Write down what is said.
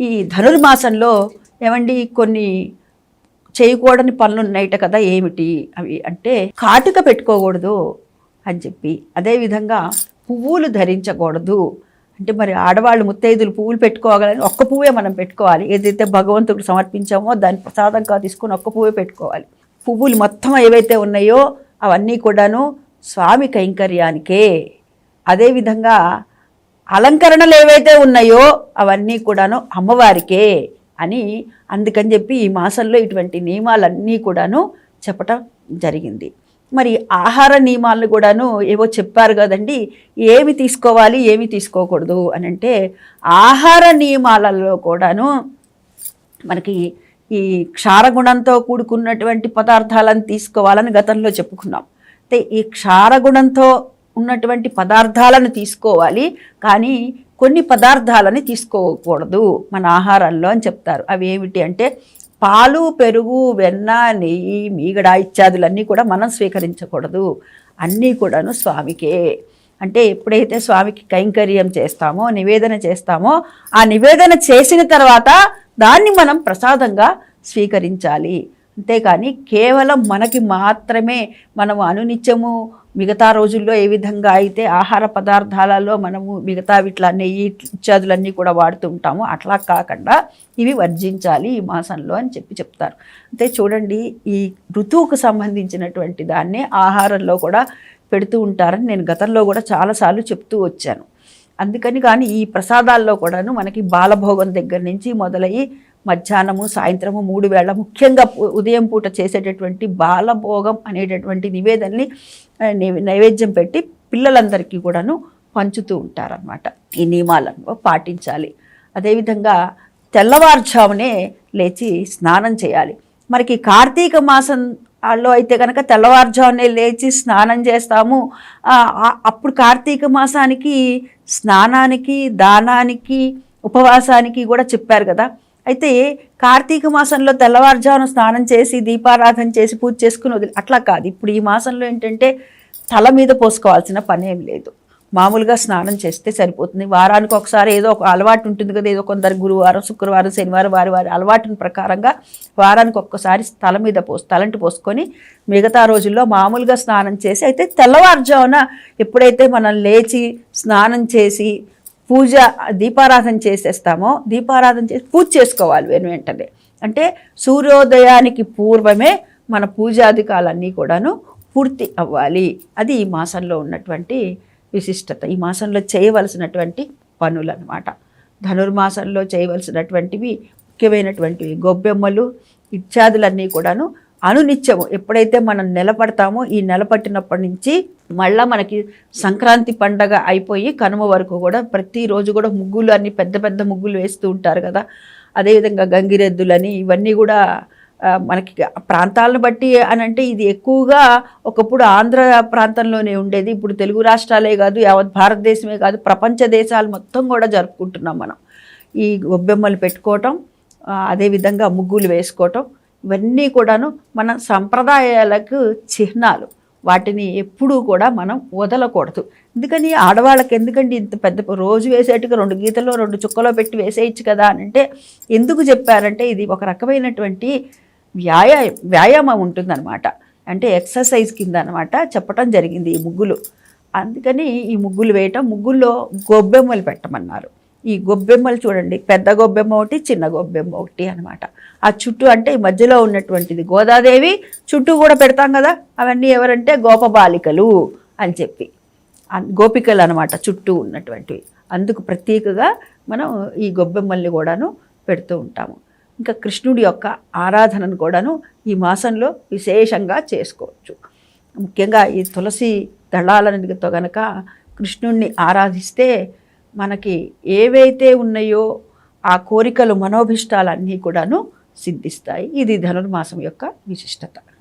ఈ ధనుర్మాసంలో ఏమండి కొన్ని చేయకూడని పనులు ఉన్నాయట కదా ఏమిటి? అవి అంటే కాటుక పెట్టుకోకూడదు అని చెప్పి. అదేవిధంగా పువ్వులు ధరించకూడదు. అంటే మరి ఆడవాళ్ళు ముత్తైదులు పువ్వులు పెట్టుకోవాలని ఒక్క పువ్వే మనం పెట్టుకోవాలి. ఏదైతే భగవంతుడికి సమర్పించామో దాన్ని ప్రసాదంగా తీసుకుని ఒక్క పువ్వే పెట్టుకోవాలి. పువ్వులు మొత్తం ఏవైతే ఉన్నాయో అవన్నీ కూడాను స్వామి కైంకర్యానికే. అదేవిధంగా అలంకరణలు ఏవైతే ఉన్నాయో అవన్నీ కూడాను అమ్మవారికే అని అందుకని చెప్పి ఈ మాసంలో ఇటువంటి నియమాలన్నీ కూడాను చెప్పటం జరిగింది. మరి ఆహార నియమాలను కూడాను ఏవో చెప్పారు కదండి ఏమి తీసుకోవాలి ఏమి తీసుకోకూడదు అని అంటే ఆహార నియమాలలో కూడాను మనకి ఈ క్షారగుణంతో కూడుకున్నటువంటి పదార్థాలను తీసుకోవాలని గతంలో చెప్పుకున్నాం. అయితే ఈ క్షారగుణంతో ఉన్నటువంటి పదార్థాలను తీసుకోవాలి. కానీ కొన్ని పదార్థాలని తీసుకోకూడదు మన ఆహారంలో అని చెప్తారు. అవి ఏమిటి అంటే పాలు పెరుగు వెన్న నెయ్యి మీగడ ఇత్యాదులన్నీ కూడా మనం స్వీకరించకూడదు. అన్నీ కూడాను స్వామికే. అంటే ఎప్పుడైతే స్వామికి కైంకర్యం చేస్తామో నివేదన చేస్తామో ఆ నివేదన చేసిన తర్వాత దాన్ని మనం ప్రసాదంగా స్వీకరించాలి. అంతేకాని కేవలం మనకి మాత్రమే మనము అనునిత్యము మిగతా రోజుల్లో ఏ విధంగా అయితే ఆహార పదార్థాలలో మనము మిగతా ఇట్లా నెయ్యి ఇత్యాదులన్నీ కూడా వాడుతూ ఉంటామో అట్లా కాకుండా ఇవి వర్జించాలి ఈ మాసంలో అని చెప్పి చెప్తారు. అంటే చూడండి ఈ ఋతువుకు సంబంధించినటువంటి దాన్ని ఆహారంలో కూడా పెడుతూ ఉంటారని నేను గతంలో కూడా చాలాసార్లు చెప్తూ వచ్చాను. అందుకని కానీ ఈ ప్రసాదాల్లో కూడాను మనకి బాలభోగం దగ్గర నుంచి మొదలయ్యి మధ్యాహ్నము సాయంత్రము మూడు వేళ ముఖ్యంగా ఉదయం పూట చేసేటటువంటి బాలభోగం అనేటటువంటి నివేదనని నైవేద్యం పెట్టి పిల్లలందరికీ కూడాను పంచుతూ ఉంటారనమాట ఈ నియమాలను పాటించాలి. అదేవిధంగా తెల్లవారుజామునే లేచి స్నానం చేయాలి. మనకి కార్తీక మాసం లో అయితే కనుక తెల్లవారుజామునే లేచి స్నానం చేస్తాము. అప్పుడు కార్తీక మాసానికి స్నానానికి దానానికి ఉపవాసానికి కూడా చెప్పారు కదా. అయితే కార్తీక మాసంలో తెల్లవారుజామున స్నానం చేసి దీపారాధన చేసి పూజ చేసుకుని వదిలి అట్లా కాదు. ఇప్పుడు ఈ మాసంలో ఏంటంటే తల మీద పోసుకోవాల్సిన పని ఏం లేదు. మామూలుగా స్నానం చేస్తే సరిపోతుంది. వారానికి ఒకసారి ఏదో ఒక అలవాటు ఉంటుంది కదా ఏదో కొందరు గురువారం శుక్రవారం శనివారం వారి వారి అలవాటుని ప్రకారంగా వారానికి ఒక్కసారి తల మీద పోసి తలంటి పోసుకొని మిగతా రోజుల్లో మామూలుగా స్నానం చేసి అయితే తెల్లవారుజామున ఎప్పుడైతే మనం లేచి స్నానం చేసి పూజ దీపారాధన చేసేస్తామో దీపారాధన చేసి పూజ చేసుకోవాలి వెను వెంటనే. అంటే సూర్యోదయానికి పూర్వమే మన పూజాధికాలన్నీ కూడాను పూర్తి అవ్వాలి. అది ఈ మాసంలో ఉన్నటువంటి విశిష్టత. ఈ మాసంలో చేయవలసినటువంటి పనులు అనమాట ధనుర్మాసంలో చేయవలసినటువంటివి ముఖ్యమైనటువంటివి గొబ్బెమ్మలు ఇత్యాదులన్నీ కూడాను అనునిత్యము. ఎప్పుడైతే మనం నిలబడతామో ఈ నిలబట్టినప్పటి నుంచి మళ్ళీ మనకి సంక్రాంతి పండగ అయిపోయి కనుమ వరకు కూడా ప్రతిరోజు కూడా ముగ్గులు అన్ని పెద్ద పెద్ద ముగ్గులు వేస్తూ ఉంటారు కదా. అదేవిధంగా గంగిరెద్దులని ఇవన్నీ కూడా మనకి ప్రాంతాలను బట్టి అని అంటే ఇది ఎక్కువగా ఒకప్పుడు ఆంధ్ర ప్రాంతంలోనే ఉండేది. ఇప్పుడు తెలుగు రాష్ట్రాలే కాదు యావత్ భారతదేశమే కాదు ప్రపంచ దేశాలు మొత్తం కూడా జరుపుకుంటున్నాం మనం. ఈ గొబ్బెమ్మలు పెట్టుకోవటం అదేవిధంగా ముగ్గులు వేసుకోవటం ఇవన్నీ కూడాను మన సంప్రదాయాలకు చిహ్నాలు. వాటిని ఎప్పుడూ కూడా మనం వదలకూడదు. ఎందుకని? ఆడవాళ్ళకి ఎందుకండి ఇంత పెద్ద రోజు వేసేట్టుగా రెండు గీతలో రెండు చుక్కలో పెట్టి వేసేయచ్చు కదా అని అంటే ఎందుకు చెప్పారంటే ఇది ఒక రకమైనటువంటి వ్యాయా వ్యాయామం ఉంటుందన్నమాట. అంటే ఎక్సర్సైజ్ కింద అనమాట చెప్పటం జరిగింది ఈ ముగ్గులు. అందుకని ఈ ముగ్గులు వేయటం ముగ్గుల్లో గొబ్బెమ్మలు పెట్టమన్నారు. ఈ గొబ్బెమ్మలు చూడండి. పెద్ద గొబ్బెమ్మ ఒకటి చిన్న గొబ్బెమ్మ ఒకటి అనమాట ఆ చుట్టూ అంటే ఈ మధ్యలో ఉన్నటువంటిది. గోదాదేవి చుట్టూ కూడా పెడతాం కదా? అవన్నీ ఎవరంటే గోపబాలికలు అని చెప్పి. గోపికలు అనమాట చుట్టూ ఉన్నటువంటివి. అందుకు ప్రత్యేకగా మనం ఈ గొబ్బెమ్మల్ని కూడాను పెడుతూ ఉంటాము. ఇంకా కృష్ణుడి యొక్క ఆరాధనను కూడాను ఈ మాసంలో విశేషంగా చేసుకోవచ్చు. ముఖ్యంగా ఈ తులసి దళాలతో గనక కృష్ణుణ్ణి ఆరాధిస్తే మనకి ఏవైతే ఉన్నాయో ఆ కోరికలు మనోభిష్టాలన్నీ కూడాను సిద్ధిస్తాయి. ఇది ధనుర్మాసం యొక్క విశిష్టత.